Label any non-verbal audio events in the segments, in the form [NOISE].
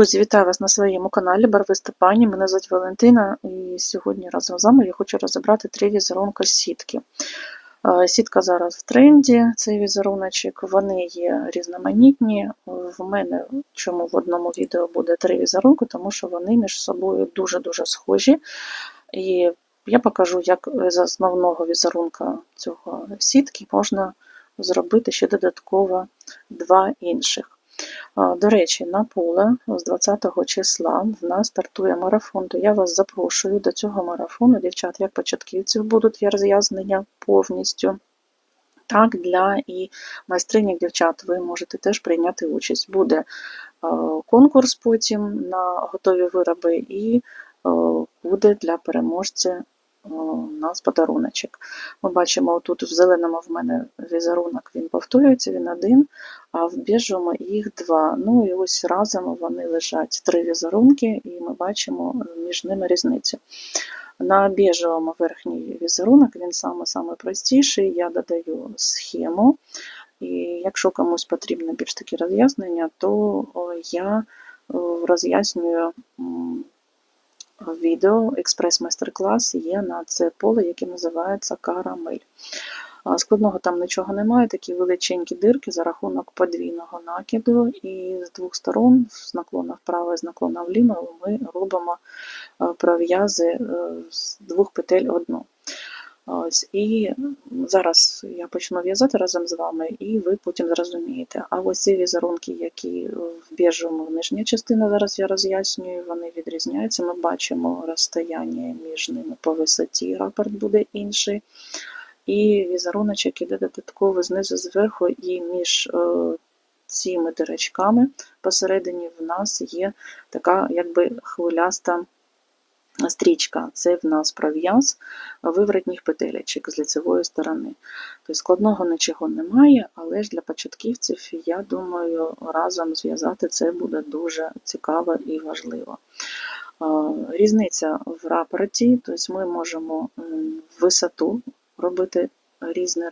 Друзі, вітаю вас на своєму каналі Барвиста Пані. Мене звуть Валентина, і сьогодні разом з вами я хочу розібрати три візерунки сітки. Е, Сітка зараз в тренді, цей візеруночок, вони є різноманітні. В мене чому в одному відео буде три візерунки, тому що вони між собою дуже-дуже схожі. І я покажу, як з основного візерунка цього сітки можна зробити ще додатково два інших. До речі, на поле з 20 числа в нас стартує марафон, то я вас запрошую до цього марафону. Дівчат, як початківців будуть роз'яснення повністю. Так, для і майстринь, як дівчат, ви можете теж прийняти участь. Буде конкурс потім на готові вироби, і буде для переможця у нас подаруночок. Ми бачимо, тут в зеленому в мене візерунок він повторюється, він один, а в біжому їх два. Ну і ось разом вони лежать три візерунки, і ми бачимо між ними різницю. На біжевому верхній візерунок він саме-саме простіший. Я додаю схему. І якщо комусь потрібно більш такі роз'яснення, то я роз'яснюю відео, експрес-майстер-клас є на це поле, яке називається карамель. Складного там нічого немає, такі величенькі дирки за рахунок подвійного накиду, і з двох сторон, з наклона вправо і з наклона вліво, ми робимо пров'язи з двох петель одну. Ось, І зараз я почну в'язати разом з вами, і ви потім зрозумієте. А ось ці візерунки, які в біжому нижня частина, зараз я роз'яснюю, вони відрізняються. Ми бачимо розстояння між ними по висоті, рапорт буде інший. І візеруночок іде додатково знизу зверху, і між цими дирочками посередині в нас є така якби хвиляста стрічка це в нас пров'яз виворотніх петелечок з лицевої сторони. Тобто складного нічого немає, але ж для початківців, я думаю, разом зв'язати це буде дуже цікаво і важливо. Різниця в рапорті, тобто ми можемо висоту робити різні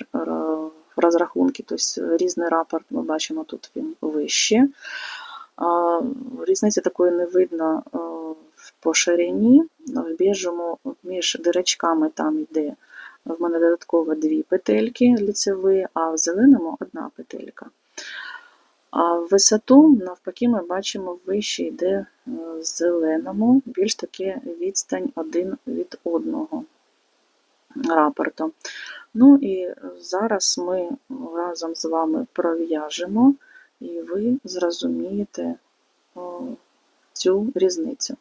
розрахунки, тобто різний рапорт, ми бачимо, тут він вище. Різниці такої не видно по ширині, в біжому між дирочками там йде в мене додатково дві петельки лицеві, а в зеленому одна петелька. А в висоту, навпаки, ми бачимо, вище йде в е, зеленому, більш таки відстань один від одного рапорту. Ну і зараз ми разом з вами пров'яжемо, і ви зрозумієте цю різницю.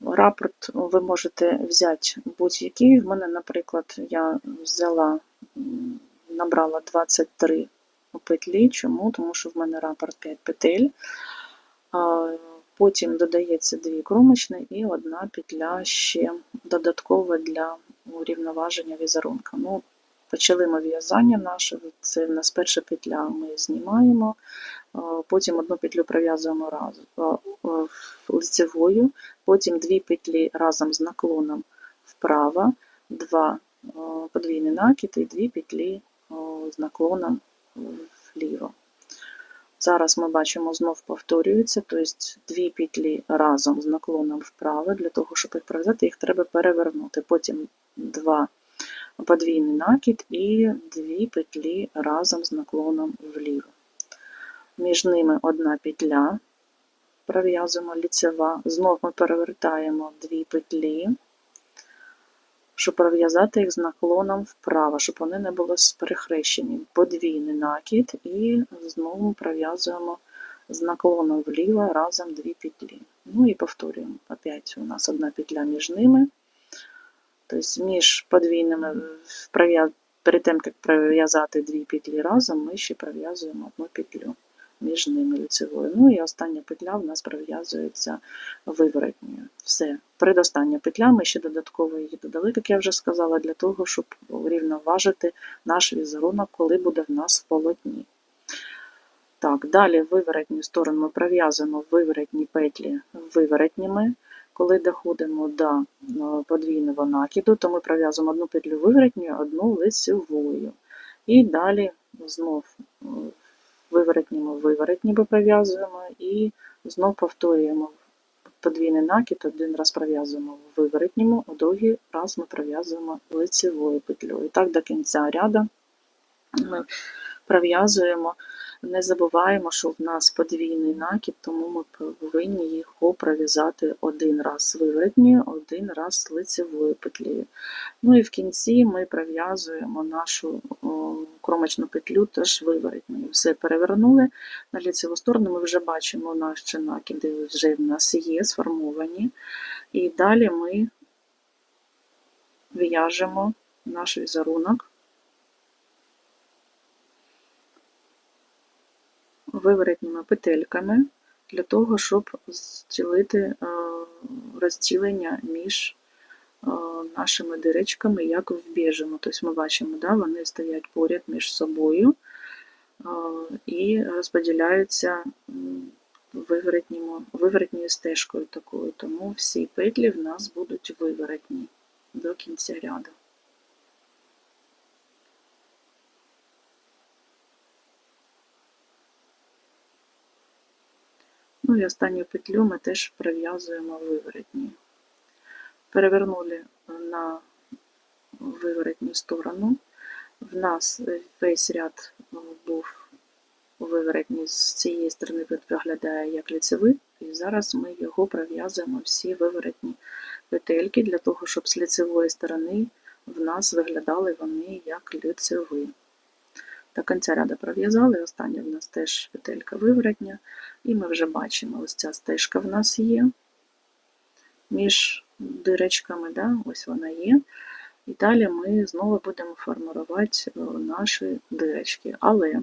Рапорт ви можете взяти будь-який. В мене, наприклад, я взяла, набрала 23 петлі. Чому? Тому що в мене рапорт 5 петель. Потім додається дві кромочні і одна петля ще додаткова для урівноваження візерунка. Ну, Почали ми в'язання наше, це в нас перша петля ми знімаємо, потім одну петлю пров'язуємо разом лицевою, потім дві петлі разом з наклоном вправо, два подвійний накид і дві петлі з наклоном вліво. Зараз ми бачимо, знов повторюється, тобто дві петлі разом з наклоном вправо, для того, щоб їх пров'язати, їх треба перевернути. Потім два подвійний накид і дві петлі разом з наклоном вліво. Між ними одна петля, пров'язуємо ліцева, знов ми перевертаємо дві петлі, щоб пров'язати їх з наклоном вправо, щоб вони не були перехрещені. Подвійний накид і знову пров'язуємо з наклоном вліво разом дві петлі. Ну і повторюємо. Опять у нас одна петля між ними. Тобто між подвійними перед тим, як пров'язати дві петлі разом, ми ще пров'язуємо одну петлю між ними лицевою. Ну і остання петля в нас пров'язується виворотньою. Все. Передостання петля, ми ще додатково її додали, як я вже сказала, для того, щоб рівноважити наш візерунок, коли буде в нас полотні. Так, Далі виворотню сторону ми пров'язуємо виворотні петлі виворотніми. Коли доходимо до е, подвійного накиду, то ми пров'язуємо одну петлю виворотньою, одну лицевою. І далі знов е, виворотніми виворотніми пров'язуємо і знов повторюємо подвійний накид, один раз пров'язуємо в виворотньому, а другий раз ми пров'язуємо лицевою петлею. І так до кінця ряду ми пров'язуємо. Не забуваємо, що в нас подвійний накид, тому ми повинні його пров'язати один раз виворотньою, один раз лицевою петлею. Ну і в кінці ми пров'язуємо нашу кромочну петлю теж виворотньою. Все перевернули на лицеву сторону, ми вже бачимо наші накиди вже в нас є, сформовані. І далі ми в'яжемо наш візерунок. Виворотніми петельками для того, щоб зцілити е, розділення між е, нашими диречками, як в біжому. Тобто ми бачимо, да, вони стоять поряд між собою е, і розподіляються виворотньою стежкою такою, тому всі петлі в нас будуть виворотні до кінця ряду. Ну і останню петлю ми теж прив'язуємо виворотні. Перевернули на виворотню сторону. В нас весь ряд був виворотній з цієї сторони виглядає як ліцевий, і зараз ми його пров'язуємо всі виворотні петельки для того, щоб з ліцевої сторони в нас виглядали вони як лицеві. До кінця ряду пров'язали, остання в нас теж петелька виворотня, і ми вже бачимо, ось ця стежка в нас є між дирочками, да? ось вона є. І далі ми знову будемо формувати е, наші дирочки. Але е,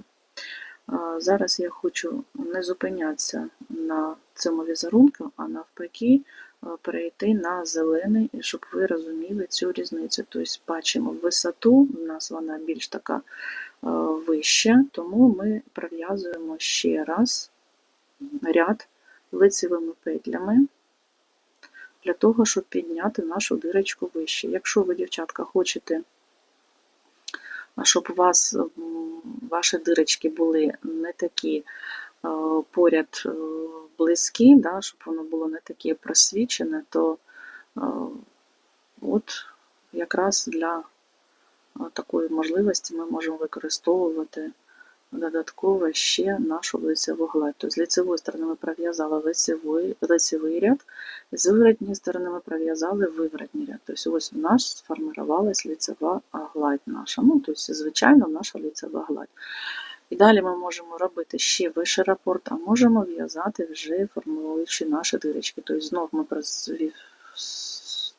зараз я хочу не зупинятися на цьому візерунку, а навпаки, е, перейти на зелений, щоб ви розуміли цю різницю. Тобто бачимо висоту, у нас вона більш така вища, тому ми пров'язуємо ще раз ряд лицевими петлями для того, щоб підняти нашу дирочку вище. Якщо ви, дівчатка, хочете, щоб у вас ваші дирочки були не такі поряд близькі, да, щоб воно було не таке просвічене, то от якраз для такої можливості ми можемо використовувати додатково ще нашу лицеву гладь. Тобто з лицевої сторони ми пров'язали лицевий, лицевий ряд, з виворотньої сторони ми пров'язали виворотній ряд. Тобто ось у нас сформувалась лицева гладь наша. Ну, тобто, звичайно, наша лицева гладь. І далі ми можемо робити ще вищий рапорт, а можемо в'язати вже формуючи наші дирочки. Тобто знов ми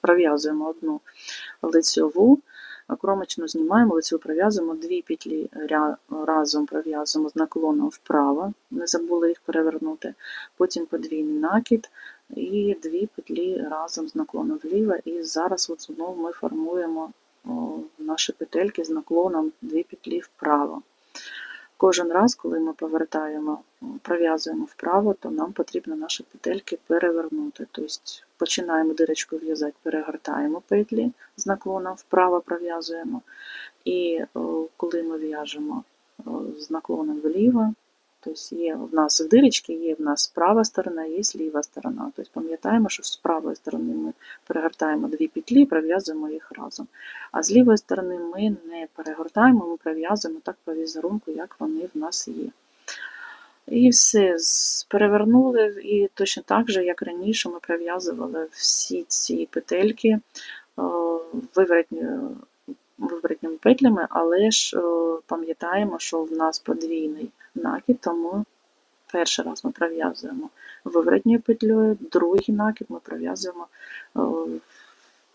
пров'язуємо одну лицьову, кромочну знімаємо, лицю пров'язуємо, дві петлі разом пров'язуємо з наклоном вправо, не забули їх перевернути, потім подвійний накид і дві петлі разом з наклоном вліво. І зараз от знову ми формуємо наші петельки з наклоном дві петлі вправо. Кожен раз, коли ми повертаємо, пров'язуємо вправо, то нам потрібно наші петельки перевернути. Тобто починаємо дирочку в'язати, перегортаємо петлі з наклоном вправо пров'язуємо. І коли ми в'яжемо з наклоном вліво, Тобто є в нас в дирочці, є в нас права сторона, є ліва сторона. Тобто пам'ятаємо, що з правої сторони ми перегортаємо дві петлі і пров'язуємо їх разом. А з лівої сторони ми не перегортаємо, ми пров'язуємо так по візерунку, як вони в нас є. І все, перевернули, і точно так же, як раніше, ми пров'язували всі ці петельки виворотньою виворотніми петлями, але ж пам'ятаємо, що в нас подвійний накид, тому перший раз ми пров'язуємо виворотньою петлею, другий накид ми пров'язуємо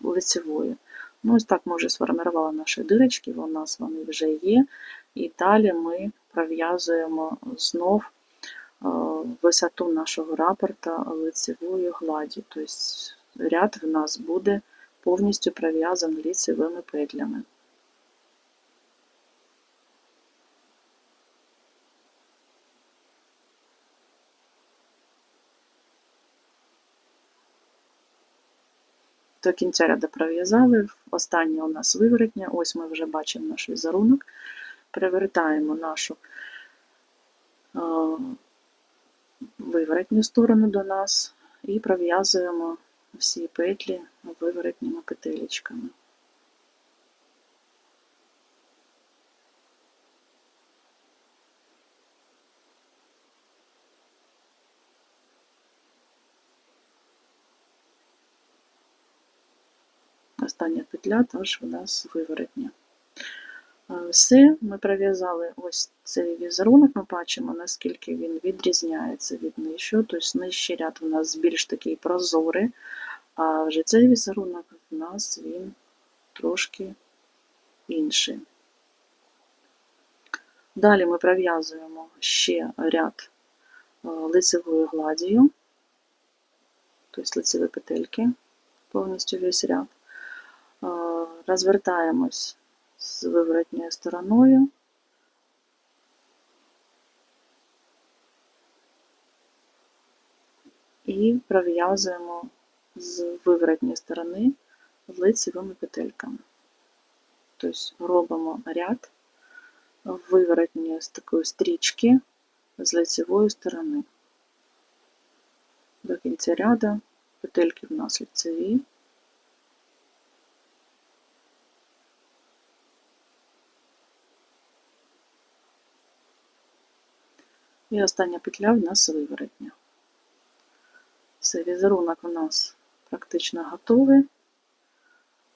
лицевою. Ну, Ось так ми вже сформували наші дирочки, у нас вони вже є. І далі ми пров'язуємо знов висоту нашого рапорта лицевою гладі. Тобто ряд в нас буде повністю пров'язаний лицевими петлями. До кінця ряду пров'язали, останнє у нас виворотня, ось ми вже бачимо наш візерунок. перевертаємо нашу е, виворотню сторону до нас і пров'язуємо всі петлі виворотніми петелечками. Остання петля теж у нас виворотня. Е, Все, ми пров'язали ось цей візерунок, ми бачимо, наскільки він відрізняється від нижчого, тобто нижчий ряд у нас більш такий прозорий, а вже цей візерунок у нас він трошки інший. Далі ми пров'язуємо ще ряд е, лицевою гладдю, тобто лицеві петельки, повністю весь ряд. Е, Розвертаємось з виворотньою стороною. І пров'язуємо з виворотньої сторони лицевими петельками. Тобто робимо ряд виворотні з такої стрічки з лицевої сторони. До кінця ряду петельки в нас лицеві. І остання петля в нас виворотня. Все, візерунок у нас практично готовий.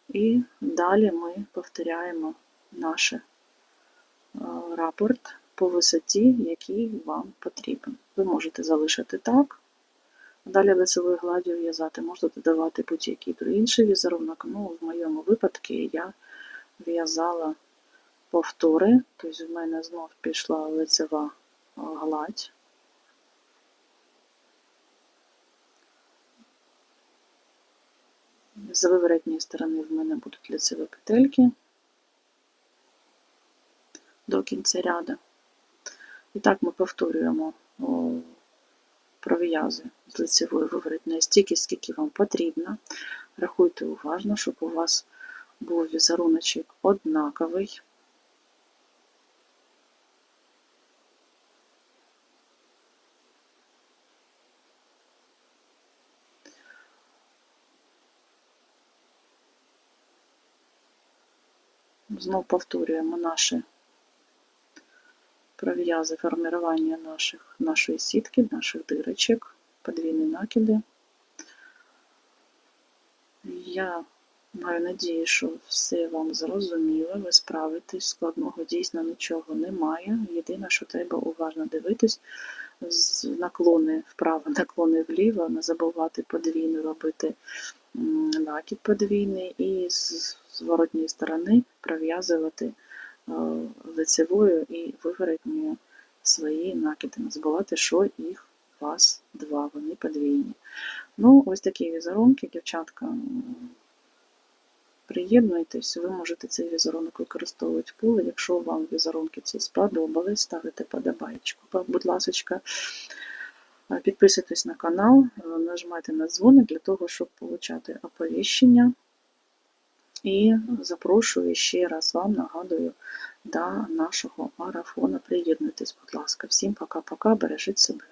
І далі ми повторяємо наш е, рапорт по висоті, який вам потрібен. Ви можете залишити так. Далі лицевою гладдю в'язати, можете додавати будь-який інший візерунок. Ну, в моєму випадку я в'язала повтори, тобто в мене знов пішла лицева гладь. З виворотньої сторони в мене будуть лицеві петельки до кінця ряду. І так ми повторюємо пров'язи з лицевої виворотної стільки, скільки вам потрібно. Рахуйте уважно, щоб у вас був візеруночок однаковий. Знов повторюємо наші пров'язи формування наших, нашої сітки, наших дирочок, подвійні накиди. Я маю надію, що все вам зрозуміло, ви справитесь, складного дійсно нічого немає. Єдине, що треба уважно дивитись, з наклони вправо, [LAUGHS] наклони вліво, не забувати подвійно робити накид подвійний і з зворотньої сторони пров'язувати е, лицевою і виворотньою свої накиди. Не забувати, що їх у вас два, вони подвійні. Ну, ось такі візерунки, дівчатка. Приєднуйтесь, ви можете цей візерунок використовувати в поле. Якщо вам візерунки ці сподобались, ставите подобайку, будь ласка. Підписуйтесь на канал, нажимайте на дзвоник для того, щоб отримати оповіщення. І запрошую ще раз вам нагадую до нашого марафону. Приєднуйтесь, будь ласка. Всім пока-пока, бережіть себе.